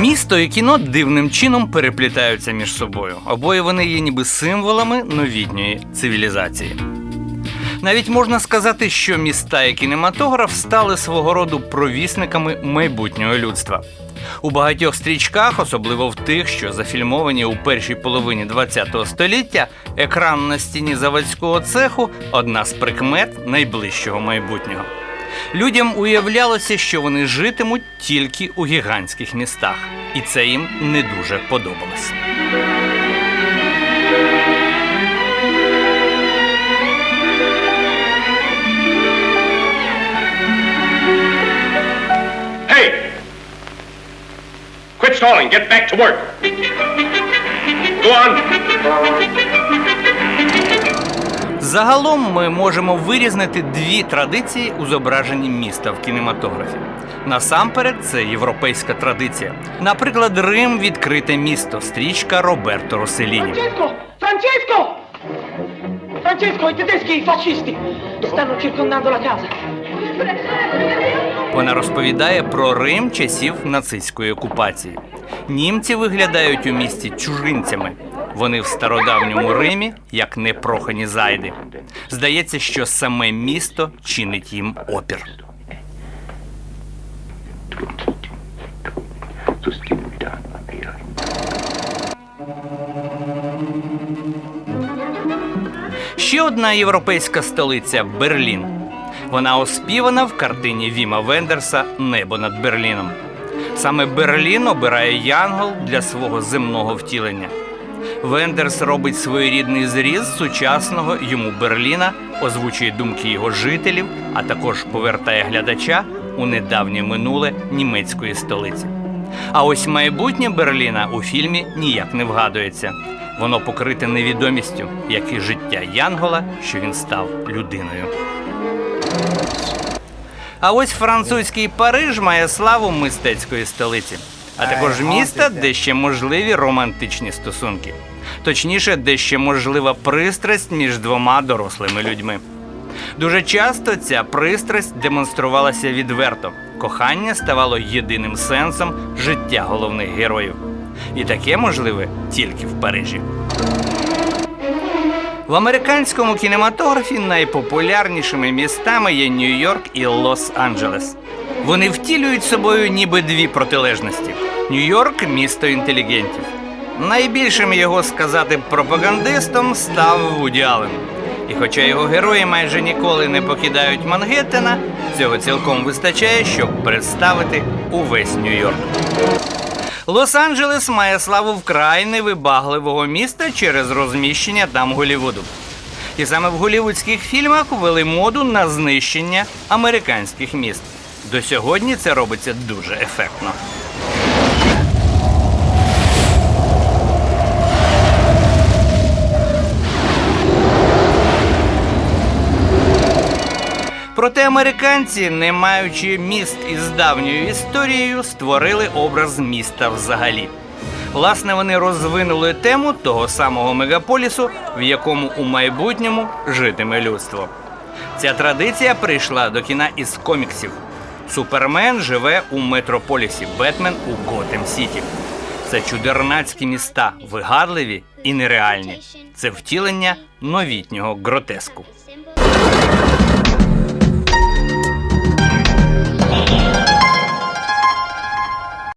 Місто і кіно дивним чином переплітаються між собою. Обоє вони є ніби символами новітньої цивілізації. Навіть можна сказати, що міста і кінематограф стали свого роду провісниками майбутнього людства. У багатьох стрічках, особливо в тих, що зафільмовані у першій половині ХХ століття, екран на стіні заводського цеху одна з прикмет найближчого майбутнього. Людям уявлялося, що вони житимуть тільки у гігантських містах, і це їм не дуже подобалось. Hey! Quit stalling. Get back to work. Go on. Загалом ми можемо вирізнити дві традиції у зображенні міста в кінематографі. Насамперед, це європейська традиція. Наприклад, Рим відкрите місто, стрічка Роберто Роселіні. Francesco! Francesco, i tedeschi, i fascisti! Stanno circondando la casa. Вона розповідає про Рим часів нацистської окупації. Німці виглядають у місті чужинцями. Вони в стародавньому Римі як непрохані зайди. Здається, що саме місто чинить їм опір. Ще одна європейська столиця Берлін. Вона оспівана в картині Віма Вендерса Небо над Берліном. Саме Берлін обирає Янгол для свого земного втілення. Вендерс робить своєрідний зріз сучасного йому Берліна, озвучує думки його жителів, а також повертає глядача у недавнє минуле німецької столиці. А ось майбутнє Берліна у фільмі ніяк не вгадується. Воно покрите невідомістю, як і життя Янгола, що він став людиною. А ось французький Париж має славу мистецької столиці, а також міста, де ще можливі романтичні стосунки. Точніше, де ще можлива пристрасть між двома дорослими людьми. Дуже часто ця пристрасть демонструвалася відверто. Кохання ставало єдиним сенсом життя головних героїв. І таке можливе тільки в Парижі. В американському кінематографі найпопулярнішими містами є Нью-Йорк і Лос-Анджелес. Вони втілюють собою ніби дві протилежності. Нью-Йорк місто інтелігентів. Найбільшим його сказати пропагандистом став Вуді Аллен. І хоча його герої майже ніколи не покидають Мангеттена, цього цілком вистачає, щоб представити увесь Нью-Йорк. Лос-Анджелес має славу вкрай невибагливого міста через розміщення там Голівуду. І саме в голівудських фільмах ввели моду на знищення американських міст. До сьогодні це робиться дуже ефектно. Проте американці, не маючи міст із давньою історією, створили образ міста взагалі. Власне, вони розвинули тему того самого мегаполісу, в якому у майбутньому житиме людство. Ця традиція прийшла до кіна із коміксів. Супермен живе у метрополісі, Бетмен у Готем Сіті. Це чудернацькі міста, вигадливі і нереальні. Це втілення новітнього гротеску.